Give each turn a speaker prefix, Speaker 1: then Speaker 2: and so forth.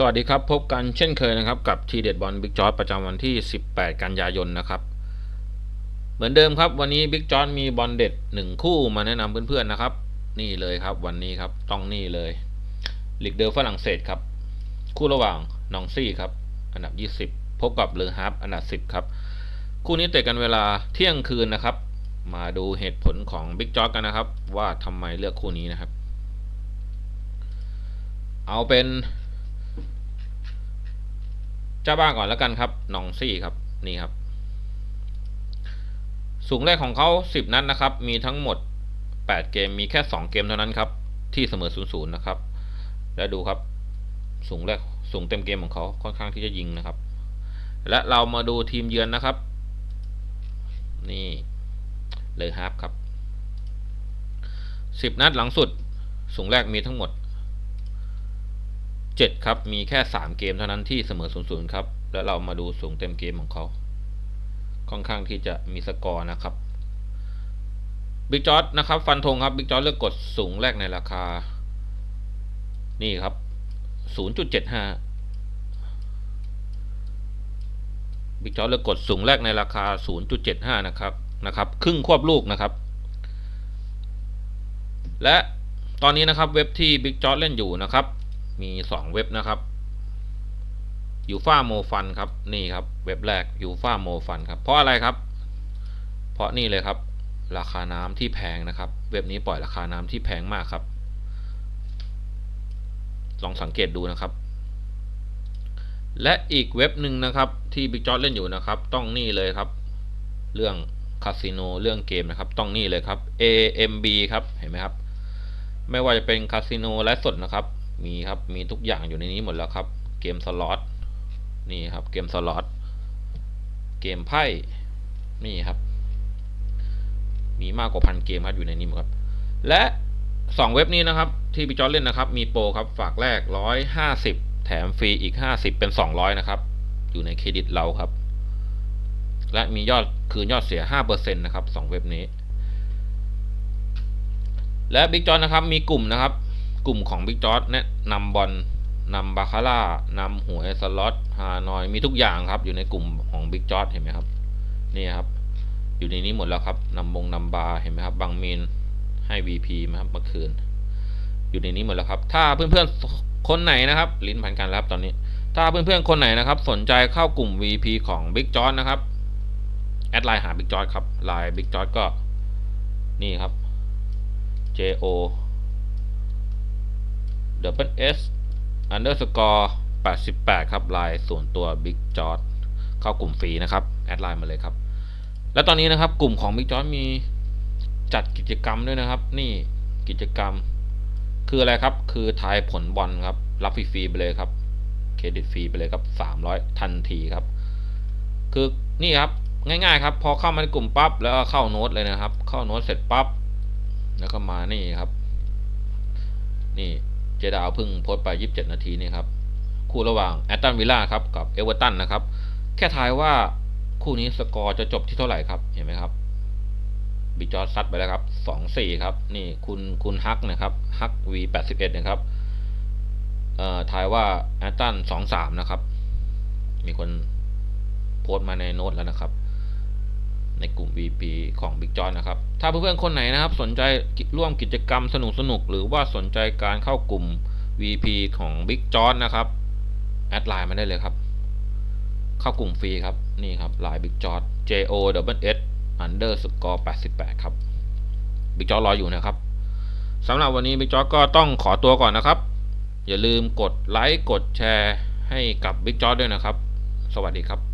Speaker 1: สวัสดีครับ พบกันเช่นเคยนะครับ กับทีเด็ดบอลบิ๊กจอร์ประจำวันที่ 18 กันยายนนะครับ เหมือนเดิมครับวันนี้บิ๊กจอร์มีบอลเด็ด 1 คู่มาแนะนำเพื่อนๆนะครับ นี่เลยครับวันนี้ครับต้องนี่เลยลีกเดอร์ฝรั่งเศสครับ คู่ระหว่างนองซี่ครับ อันดับ 20 พบกับเลอฮาร์ฟอันดับ 10 ครับ คู่นี้เตะกันเวลาเที่ยงคืนนะครับ มาดูเหตุผลของบิ๊กจอร์กันนะครับ ว่าทำไมเลือกคู่นี้นะครับ เอาเป็น จ้าบ้านก่อนแล้วกันครับนองซี่ครับนี่ครับ สูงแรกของเขา 10 นัดนะครับ มีทั้งหมด 8 เกมมีแค่ 2 เกมเท่านั้นครับ ที่เสมอ0 0นะครับ แล้วดูครับ สูงแรกสูงเต็มเกมของเขาค่อนข้างที่จะยิงนะครับ และเรามาดูทีมเยือนนะครับ นี่เลยฮาร์ฟครับ 10 นัดหลังสุด สูงแรกมีทั้งหมด 7 ครับ มีแค่ 3 เกมเท่านั้นที่เสมอ 0 0 ครับ แล้วเรามาดูสูงเต็มเกมของเขา ค่อนข้างที่จะมีสกอร์นะครับ บิ๊กจอร์ดนะครับ ฟันธงครับ บิ๊กจอร์ดเลือกกดสูงแรกในราคา นี่ครับ 0.75 บิ๊กจอร์ดเลือกกดสูงแรกในราคา 0.75 นะครับ นะครับ ครึ่งควบลูกนะครับ และตอนนี้นะครับเว็บที่บิ๊กจอร์ดเล่นอยู่นะครับ มี2เว็บนะครับยูฟาโมฟันครับนี่ครับเว็บแรกยูฟาโมฟันครับเพราะอะไรครับ เพราะนี่เลยครับ ราคาน้ำที่แพงนะครับ เว็บนี้ปล่อยราคาน้ำที่แพงมากครับ ลองสังเกตดูนะครับ และอีกเว็บหนึ่งนะครับที่บิ๊กจอร์เล่นอยู่นะครับ ต้องนี่เลยครับ เรื่องคาสิโนเรื่องเกมนะครับ ต้องนี่เลยครับ AMB ครับเห็นไหมครับ ไม่ว่าจะเป็นคาสิโนและสดนะครับ มีครับมีทุกอย่างอยู่ในนี้หมดแล้วครับ เกมสล็อตนี่ครับเกมสล็อตเกมไพ่นี่ครับ มีมากกว่าพันเกมครับอยู่ในนี้หมดครับ และสองเว็บนี้นะครับที่พี่จอร์เล่นนะครับ มีโปรครับฝากแรกร้อยห้าสิบแถมฟรีอีกห้าสิบเป็นสองร้อยนะครับ อยู่ในเครดิตเราครับ และมียอดคืนยอดเสียห้าเปอร์เซ็นต์นะครับสองเว็บนี้ และบิ๊กจอร์นะครับมีกลุ่มนะครับ กลุ่มของบิ๊กจอร์แนะนำบอลนำบาคาร่านำหวยสล็อตฮานอยมีทุกอย่างครับ อยู่ในกลุ่มของบิ๊กจอร์เห็นไหมครับนี่ครับ อยู่ในนี้หมดแล้วครับนำบงนำบาเห็นไหมครับบางมีนให้ VP มาครับเมื่อคืน อยู่ในนี้หมดแล้วครับ ถ้าเพื่อนๆคนไหนนะครับ ลิ้นพันกันแล้วครับตอนนี้ ถ้าเพื่อนๆคนไหนนะครับ สนใจเข้ากลุ่ม VP ของบิ๊กจอร์นะครับแอดไลน์หาบิ๊กจอร์ครับไลน์บิ๊กจอร์ก็นี่ครับ JO double S underscore 88 ครับไลน์ส่วนตัว Big j o r g เข้ากลุ่มฟรีนะครับ แอดไลน์มาเลยครับ แล้วตอนนี้นะครับกลุ่มของ Big j o r g มีจัดกิจกรรมด้วยนะครับ นี่กิจกรรม คืออะไรครับ คือทายผลบอลครับ รับฟรีๆไปเลยครับ เครดิตฟรีไปเลยครับ 300 ทันทีครับ คือนี่ครับง่ายๆครับ พอเข้ามาในกลุ่มปั๊บแล้วก็เข้าโน้ตเลยนะครับ เข้าโน้ตเสร็จปั๊บแล้วก็มานี่ครับ นี่ เจดาวเพิ่งโพสต์ไป 27 นาทีนี่ครับ คู่ระหว่างแอตตันวิลล่าครับกับเอเวอร์ตันนะครับ แค่ทายว่าคู่นี้สกอร์จะจบที่เท่าไหร่ครับ เห็นไหมครับบิจอร์ซัดไปแล้วครับ 2-4 ครับ นี่คุณคุณฮักนะครับฮัก V81 นะครับเอ่อทายว่าแอตตัน 2-3 นะครับ มีคนโพสต์มาในโน้ตแล้วนะครับ ในกลุ่ม VP ของ Big John นะครับ ถ้าเพื่อนๆคนไหนนะครับ สนใจร่วมกิจกรรมสนุกๆหรือว่าสนใจการเข้ากลุ่ม VP ของ Big John นะครับ แอดไลน์มาได้เลยครับ เข้ากลุ่มฟรีครับ นี่ครับไลน์ Big John J O W S underscore 88 ครับ Big John รออยู่นะครับสำหรับวันนี้ Big John ก็ต้องขอตัวก่อนนะครับ อย่าลืมกดไลค์กดแชร์ให้กับ Big John ด้วยนะครับ สวัสดีครับ